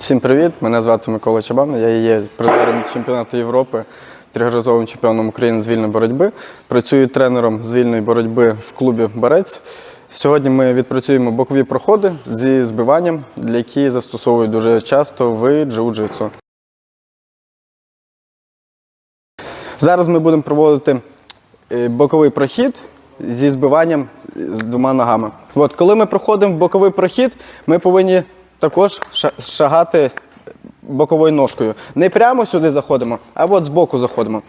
Всім привіт! Мене звати Микола Чабан. Я є призером чемпіонату Європи, трьохразовим чемпіоном України з вільної боротьби. Працюю тренером з вільної боротьби в клубі Борець. Сьогодні ми відпрацюємо бокові проходи зі збиванням, для які застосовують дуже часто в джиу-джитсу. Зараз ми будемо проводити е, боковий прохід зі збиванням з двома ногами. От, коли ми проходимо боковий прохід, ми повинні також шагати боковою ножкою. Не прямо сюди заходимо, а от збоку заходимо.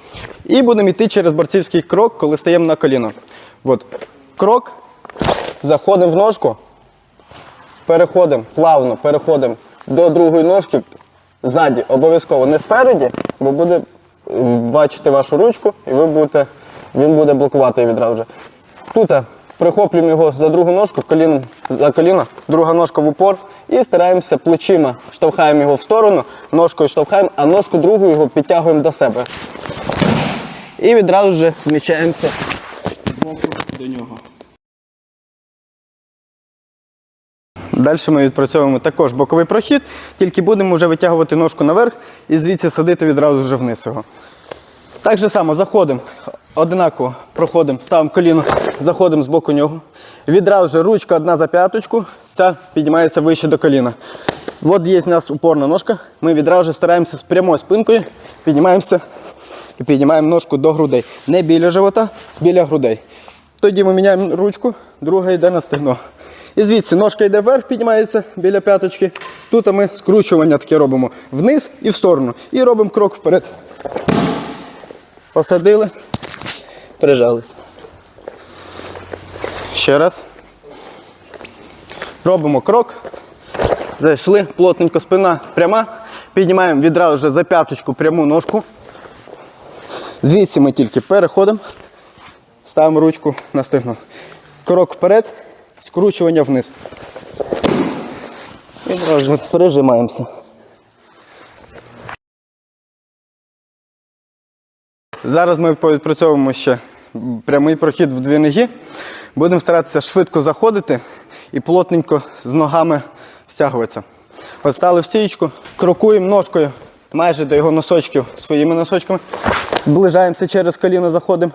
І будемо йти через борцівський крок, коли стаємо на коліно. От, крок, заходимо в ножку, переходимо, плавно переходимо до другої ножки ззаді, обов'язково не спереді, бо буде бачити вашу ручку, і ви будете, він буде блокувати відразу. Тут е, прихоплюємо його за другу ножку, коліном за коліно, друга ножка в упор і стараємося плечима, штовхаємо його в сторону, ножкою штовхаємо, а ножку другу його підтягуємо до себе. І відразу ж зміщаємося збоку до нього. Далі ми відпрацьовуємо також боковий прохід, тільки будемо вже витягувати ножку наверх і звідси садити відразу вже вниз його. Так же само заходимо, одинаково проходимо, ставимо коліно, заходимо з боку нього. Відразу ж ручка одна за п'яточку, ця піднімається вище до коліна. От є у нас упорна ножка. Ми відразу ж стараємося з прямою спинкою, піднімаємося і піднімаємо ножку до грудей. Не біля живота, біля грудей. Тоді ми міняємо ручку, друга йде на стегно. І звідси ножка йде вверх, піднімається біля п'яточки. Тут ми скручування таке робимо вниз і в сторону. І робимо крок вперед. Посадили, прижались. Ще раз. Робимо крок. Зайшли, плотненько спина пряма. Піднімаємо відразу вже за п'яточку пряму ножку. Звідси ми тільки переходимо. Ставимо ручку на стегно. Крок вперед, скручування вниз. І одразу пережимаємося. Зараз ми відпрацьовуємо ще прямий прохід в дві ноги. Будемо старатися швидко заходити і плотненько з ногами стягуватися. От стали в стійку, крокуємо ножкою майже до його носочків своїми носочками. Зближаємося через коліно, заходимо.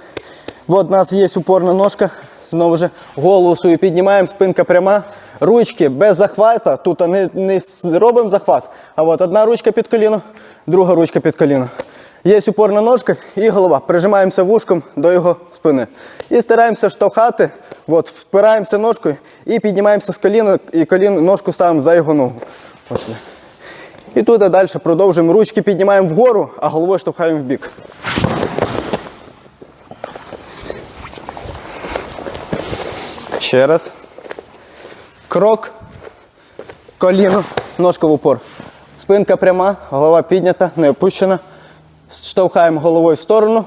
От у нас є упорна ножка. Знову ж голову свою піднімаємо, спинка пряма. Ручки без захвата. Тут не, не робимо захват, а от одна ручка під коліно, друга ручка під коліно. Є упорна ножка і голова. Прижимаємося вушком до його спини. І стараємося штовхати, от, впираємося ножкою і піднімаємося з коліна, і коліно, ножку ставимо за його ногу. Ось. І тут далі продовжуємо. Ручки піднімаємо вгору, а головою штовхаємо в бік. Ще раз. Крок. Коліно, ножка в упор. Спинка пряма, голова піднята, не опущена. Штовхаємо головою в сторону,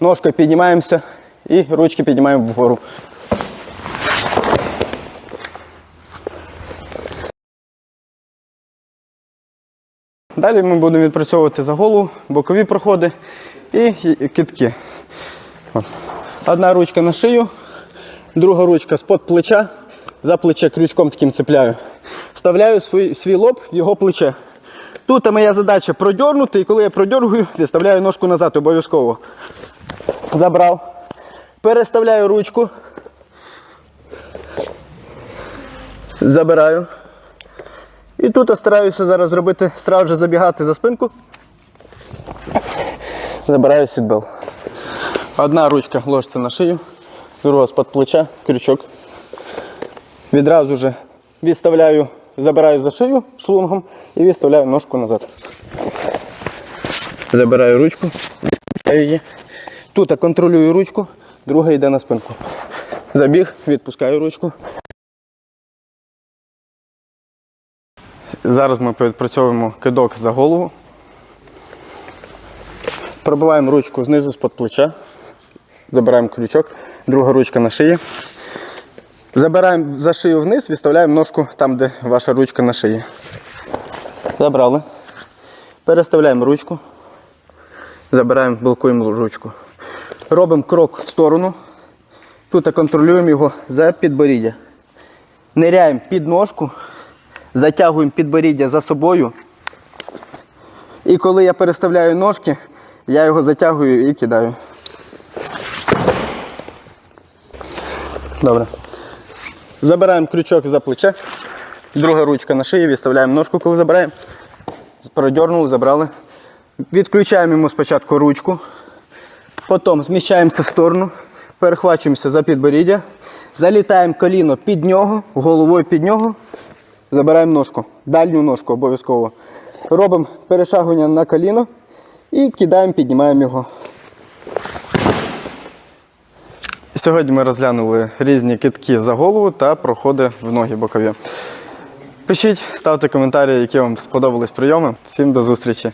ножкою піднімаємося і ручки піднімаємо вгору. Далі ми будемо відпрацьовувати за голову, бокові проходи і китки. Одна ручка на шию, друга ручка з-под плеча, за плече крючком таким цепляю. Вставляю свій, свій лоб в його плече. Тут моя задача продьорнути, і коли я продьоргую, відставляю ножку назад обов'язково. Забрав. Переставляю ручку. Забираю. І тут я стараюся зараз зробити, сразу же забігати за спинку. Забираю сідбел. Одна ручка ложиться на шию, друга з-під плеча, крючок. Відразу же відставляю, забираю за шию шлунгом і відставляю ножку назад. Забираю ручку, її. Тут я контролюю ручку, друга йде на спинку. Забіг, відпускаю ручку. Зараз ми відпрацьовуємо кидок за голову. Пробиваємо ручку знизу з-під плеча. Забираємо крючок, друга ручка на шиї. Забираємо за шию вниз, відставляємо ножку там, де ваша ручка на шиї. Забрали. Переставляємо ручку. Забираємо, блокуємо ручку. Робимо крок в сторону. Тут контролюємо його за підборіддя. Ниряємо під ножку, затягуємо підборіддя за собою І коли я переставляю ножки, я його затягую і кидаю. Добре. Забираємо крючок за плече. Друга ручка на шиї, відставляємо ножку, коли забираємо. Продернули, забрали. Відключаємо йому спочатку ручку. Потім зміщаємося в сторону, перехвачуємося за підборіддя, залітаємо коліно під нього, головою під нього, забираємо ножку, дальню ножку обов'язково. Робимо перешагування на коліно і кидаємо, піднімаємо його. Сьогодні ми розглянули різні китки за голову та проходи в ноги бокові. Пишіть, ставте коментарі, які вам сподобались прийоми. Всім до зустрічі!